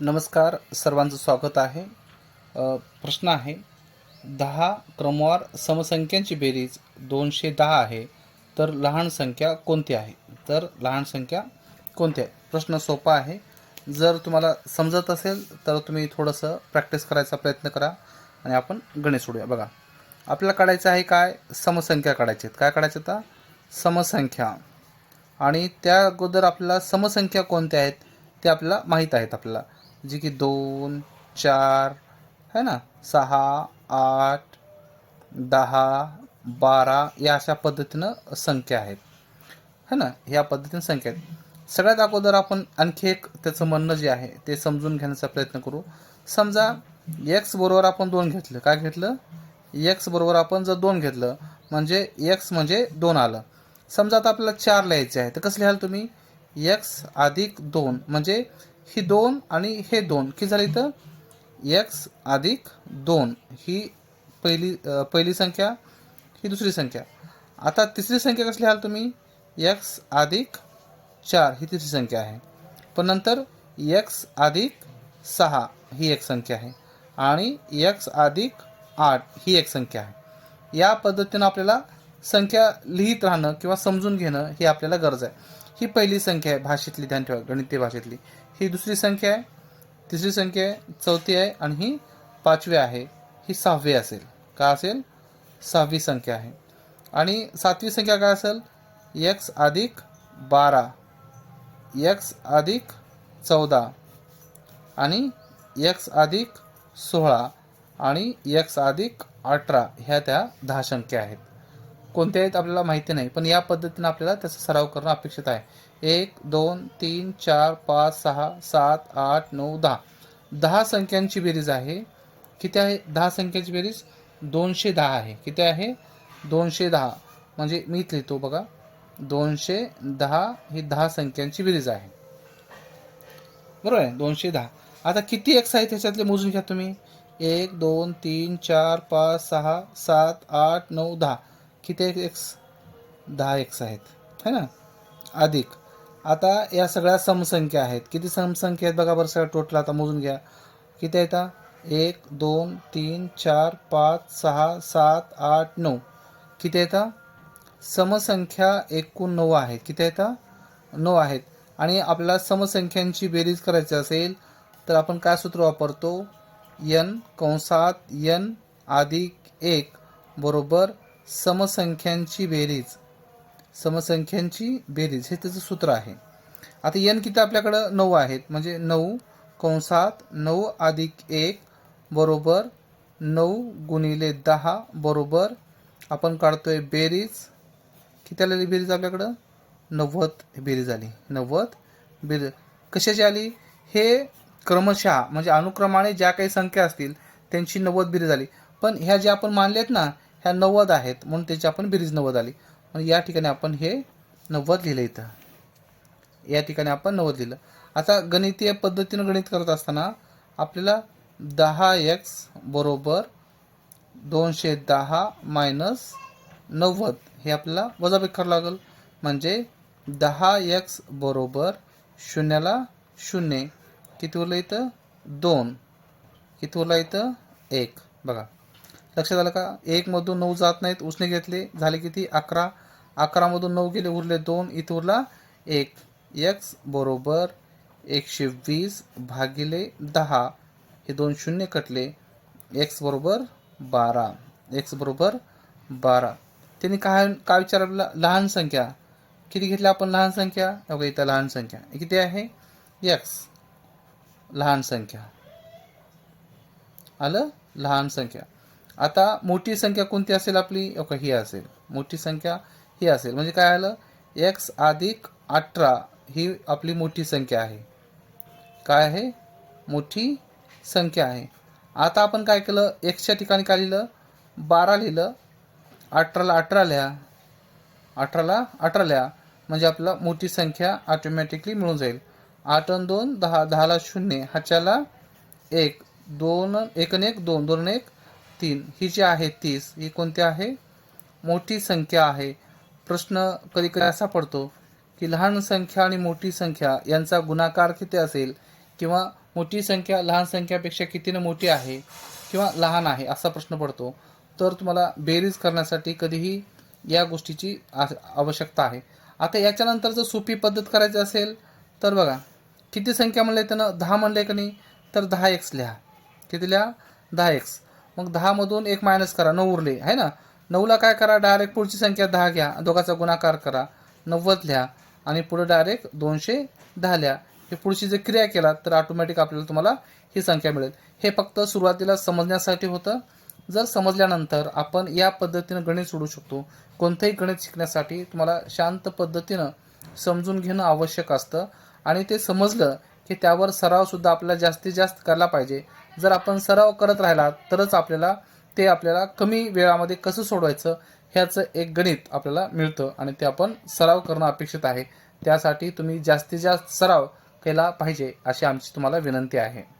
नमस्कार सर्वांचं स्वागत आहे. प्रश्न आहे दहा क्रमवार समसंख्यांची बेरीज दोनशे दहा आहे तर लहान संख्या कोणती आहे? तर लहान संख्या कोणती आहे? प्रश्न सोपा आहे. जर तुम्हाला समजत असेल तर तुम्ही थोडंसं प्रॅक्टिस करायचा प्रयत्न करा आणि आपण गणित सोडूया. बघा आपल्याला काढायचं आहे काय? समसंख्या काढायचे आहेत. काय काढायचं आता? समसंख्या. आणि त्या अगोदर आपल्याला समसंख्या कोणत्या आहेत ते आपल्याला माहीत आहेत आपल्याला. जे की दोन चार है ना? सहा आठ दहा बारा या अशा पद्धतीनं संख्या आहेत. है ना? या पद्धतीनं संख्या आहेत. सगळ्यात अगोदर आपण आणखी एक त्याचं म्हणणं जे आहे ते समजून घेण्याचा प्रयत्न करू. समजा एक्स बरोबर आपण दोन घेतलं. काय घेतलं? एक्स बरोबर आपण जर दोन घेतलं म्हणजे एक्स म्हणजे दोन आलं. समजा आता आपल्याला चार लिहायचे आहे. तर कसं लिहाल तुम्ही? एक्स अधिक दोन म्हणजे ही दोन आणि हे दोन. की झाली इथं? एक्स अधिक दोन. ही पहिली पहिली संख्या ही दुसरी संख्या. आता तिसरी संख्या कसली लिहाल तुम्ही? एक्स अधिक चार. ही तिसरी संख्या आहे. पण नंतर एक्स अधिक सहा ही एक संख्या आहे. आणि एक्स अधिक आठ ही एक संख्या आहे. या पद्धतीनं आपल्याला संख्या लिहित राहणं किंवा समजून घेणं ही आपल्याला गरज आहे. ही पहिली संख्या आहे भाषेतली ध्यान ठेवा गणितीय भाषेतली. ही दुसरी संख्या आहे तिसरी संख्या आहे चौथी आहे आणि ही पाचवी आहे. ही सहावी असेल. का असेल? सहावी संख्या आहे. आणि सातवी संख्या काय असेल? एक्स अधिक बारा. एक्स अधिक चौदा. आणि एक्स अधिक सोळा. आणि एक्स अधिक अठरा. ह्या त्या दहा संख्या आहेत. कोणते आहेत आपल्याला माहिती नाही पण या पद्धतीनं आपल्याला त्याचा सराव करणं अपेक्षित आहे. एक दोन तीन चार पाच सहा सात आठ नऊ दहा. दहा संख्यांची बेरीज आहे. किती आहे? दहा संख्यांची बेरीज दोनशे दहा आहे. किती आहे? दोनशे दहा. म्हणजे मी इथं लिहितो बघा. दोनशे दहा ही दहा संख्यांची बेरीज आहे. बरोबर आहे? दोनशे दहा. आता किती एक्स आहेत त्याच्यातले मोजून घ्या तुम्ही? एक दोन तीन चार पाच सहा सात आठ नऊ दहा. किती एक्स दहा एक्स आहेत. है ना? अधिक. आता या सगळ्या समसंख्या आहेत. किती समसंख्या आहेत बघा बरं सगळ्या टोटल आता मोजून घ्या. किती आहेत एक दोन तीन चार पाच सहा सात आठ नऊ. किती आहेत समसंख्या एकूण नऊ आहेत. किती आहेत नऊ आहेत. आणि आपल्याला समसंख्यांची बेरीज करायची असेल तर आपण काय सूत्र वापरतो? यन कंसात यन अधिक एक बरोबर समसंख्यांची बेरीज. समसंख्यांची बेरीज. हे त्याचं सूत्र आहे. आता यन किती आपल्याकडं? नऊ आहेत. म्हणजे नऊ कंसात नऊ अधिक एक बरोबर नऊ गुणिले दहा बरोबर आपण काढतोय बेरीज. किती आलेली बेरीज आपल्याकडं? नव्वद बेरीज आली. नव्वद बेरीज. कशाची आली? हे क्रमशः म्हणजे अनुक्रमाने ज्या काही संख्या असतील त्यांची नव्वद बेरीज आली. पण ह्या ज्या आपण मानल्यात ना ह्या नव्वद आहेत म्हणून त्याची आपण बेरीज नव्वद आली. म्हणून या ठिकाणी आपण हे नव्वद लिहिलं इथं. या ठिकाणी आपण नव्वद लिहिलं. आता गणितीय पद्धतीनं गणित करत असताना आपल्याला दहा एक्स बरोबर दोनशे दहा मायनस नव्वद हे आपल्याला वजाबाकी करावं लागेल. म्हणजे दहा एक्स बरोबर शून्याला शून्य. किती उरलं इथं? दोन. किती उरला इथं? एक. बघा. लक्षात आलं का? एकमधून नऊ जात नाहीत. उसने घेतले. झाले किती? अकरा. अकरामधून नऊ गेले. उरले दोन. इथं उरला एक. एक्स बरोबर एकशे वीस भागिले दहा. हे दोन शून्य कटले. एक्स बरोबर बारा. एक्स बरोबर बारा. त्यांनी काय काय विचारलं? लहान संख्या. किती घेतल्या आपण लहान संख्या? बघा इथं लहान संख्या. किती आहे? एक्स लहान संख्या. आलं? लहान संख्या. आता मोठी संख्या कोणती असेल आपली? ओके ही असेल. मोठी संख्या ही असेल. म्हणजे काय आलं? एक्स अधिक अठरा ही आपली मोठी संख्या आहे. काय आहे? मोठी संख्या आहे. आता आपण काय केलं? एक्सच्या ठिकाणी काय लिहिलं? बारा लिहिलं. अठराला अठरा लिहा. अठराला अठरा लिहा. म्हणजे आपला मोठी संख्या ऑटोमॅटिकली मिळून जाईल. आठ दोन दहा. दहाला शून्य. हाच्याला एक दोन एक एक दोन. दोन एक तीन. ही जी आहे तीस ही कोणती आहे? मोठी संख्या आहे. प्रश्न कधी कधी असा पडतो की लहान संख्या आणि मोठी संख्या यांचा गुणाकार किती असेल किंवा मोठी संख्या लहान संख्यापेक्षा कितीनं मोठी आहे किंवा लहान आहे असा प्रश्न पडतो. तर तुम्हाला बेरीज करण्यासाठी कधीही या गोष्टीची आवश्यकता आहे. आता याच्यानंतर जर सोपी पद्धत करायची असेल तर बघा. किती संख्या म्हणले त्यानं? दहा म्हणले का नाही? तर दहा एक्स लिहा. किती लिहा? दहा एक्स. मग दहामधून एक मायनस करा नऊ उरले आहे ना? नऊला काय करा? डायरेक्ट पुढची संख्या दहा घ्या. दोघाचा गुणाकार करा. नव्वद लिहा. आणि पुढे डायरेक्ट दोनशे दहा लिहा. हे पुढची जर क्रिया केला तर ऑटोमॅटिक आपल्याला तुम्हाला ही संख्या मिळेल. हे फक्त सुरुवातीला समजण्यासाठी होतं. जर समजल्यानंतर आपण या पद्धतीनं गणित सोडू शकतो. कोणतंही गणित शिकण्यासाठी तुम्हाला शांत पद्धतीनं समजून घेणं आवश्यक असतं. आणि ते समजलं की त्यावर सरावसुद्धा आपल्याला जास्तीत जास्त करायला पाहिजे. जर आपण सराव करत राहिला तरच आपल्याला ते आपल्याला कमी वेळामध्ये कसं सोडवायचं ह्याचं एक गणित आपल्याला मिळतं आणि ते आपण सराव करणं अपेक्षित आहे. त्यासाठी तुम्ही जास्तीत जास्त सराव केला पाहिजे अशी आमची तुम्हाला विनंती आहे.